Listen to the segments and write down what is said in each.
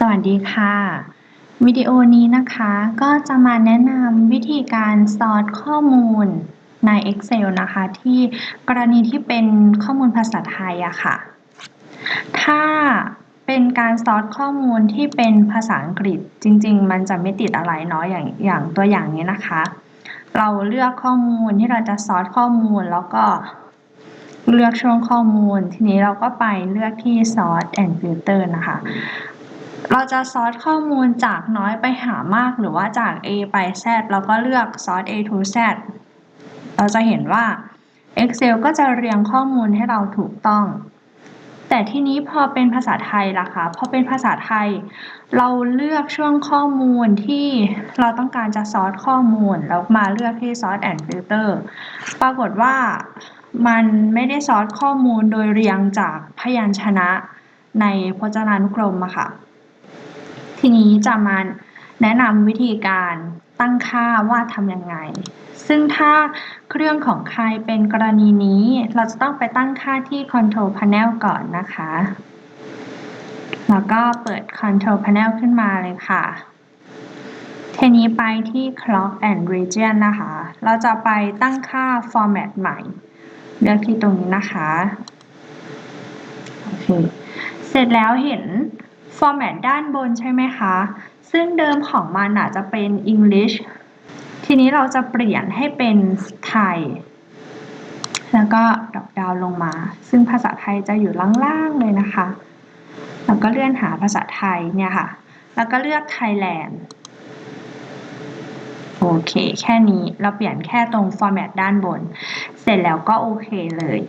สวัสดีค่ะ วิดีโอนี้นะคะก็จะมาแนะนำวิธีการซอร์ตข้อมูลใน Excel นะคะ ที่กรณีที่เป็นข้อมูลภาษาไทยอะค่ะ ถ้าเป็นการซอร์ตข้อมูลที่เป็นภาษาอังกฤษจริง ๆ มันจะไม่ติดอะไรเนาะอย่างอย่างตัวอย่างนี้นะคะ เราเลือกข้อมูลที่เราจะซอร์ตข้อมูลแล้วก็เลือกช่วงข้อมูล ทีนี้เราก็ไปเลือกที่ sort and filter นะคะ เราจะซอร์ตข้อมูลจากน้อยไปหามากหรือว่าจาก A ไป Z เราก็เลือก sort A to Z เราจะเห็นว่า Excel ก็จะเรียงข้อมูลให้เราถูกต้อง แต่ที่นี้พอเป็นภาษาไทยล่ะคะพอเป็นภาษาไทย เราเลือกช่วงข้อมูลที่เราต้องการจะซอร์ตข้อมูล แล้วมาเลือกที่ sort and filter ปรากฏว่ามันไม่ได้ซอร์ตข้อมูลโดยเรียงจากพยัญชนะในพจนานุกรมอะค่ะ ทีนี้จะมาแนะนำวิธีการตั้งค่าว่าทำยังไง ซึ่งถ้าเครื่องของใครเป็นกรณีนี้ เราจะต้องไปตั้งค่าที่ Control Panel ก่อนนะคะ แล้วก็เปิด Control Panel ขึ้นมาเลยค่ะทีนี้ไปที่ Clock and Region นะคะ เราจะไปตั้งค่า Format ใหม่ เลือกที่ตรงนี้นะคะ โอเค เสร็จแล้วเห็น format ด้านบนใช่ไหมคะ ซึ่งเดิมของมันอาจจะเป็น English ทีนี้เราจะเปลี่ยนให้เป็นไทย แล้วก็ดรอปดาวลงมา ซึ่งภาษาไทยจะอยู่ล่างๆเลยนะคะ แล้วก็เลื่อนหาภาษาไทยเนี่ยค่ะ แล้วก็เลือก Thailand โอเค แค่นี้เราเปลี่ยนแค่ตรง format ด้านบน เสร็จแล้วก็โอเคเลย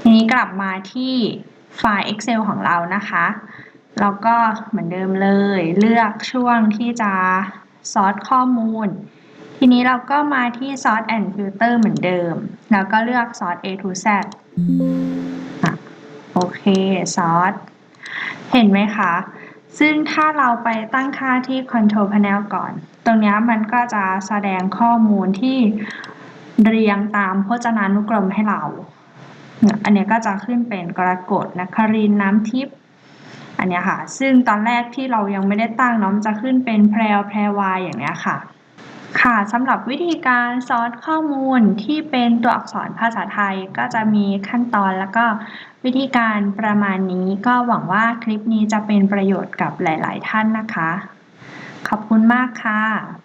ทีนี้กลับมาที่ ไฟล์ Excel ของเรานะคะแล้วก็เหมือนเดิมเลยเลือกช่วงที่จะซอร์ตข้อมูล ทีนี้เราก็มาที่ sort and filter เหมือนเดิม แล้วก็เลือก sort A to Z อะโอเค sort เห็นไหมคะ ซึ่งถ้าเราไปตั้งค่าที่ control panel ก่อน ตรงนี้มันก็จะแสดงข้อมูลที่เรียงตามพจนานุกรมให้เรา อันนี้ก็จะขึ้นเป็นกรกฎนครินทร์น้ำทิพย์อันนี้ค่ะ ซึ่งตอนแรกที่เรายังไม่ได้ตั้งเนาะมันจะขึ้นเป็นแพรวแพรวายอย่างนี้ค่ะ ค่ะสำหรับวิธีการซอร์ตข้อมูลที่เป็นตัวอักษรภาษาไทยก็จะมีขั้นตอนแล้วก็วิธีการประมาณนี้ก็หวังว่าคลิปนี้จะเป็นประโยชน์กับหลาย ๆ ท่านนะคะ ขอบคุณมากค่ะ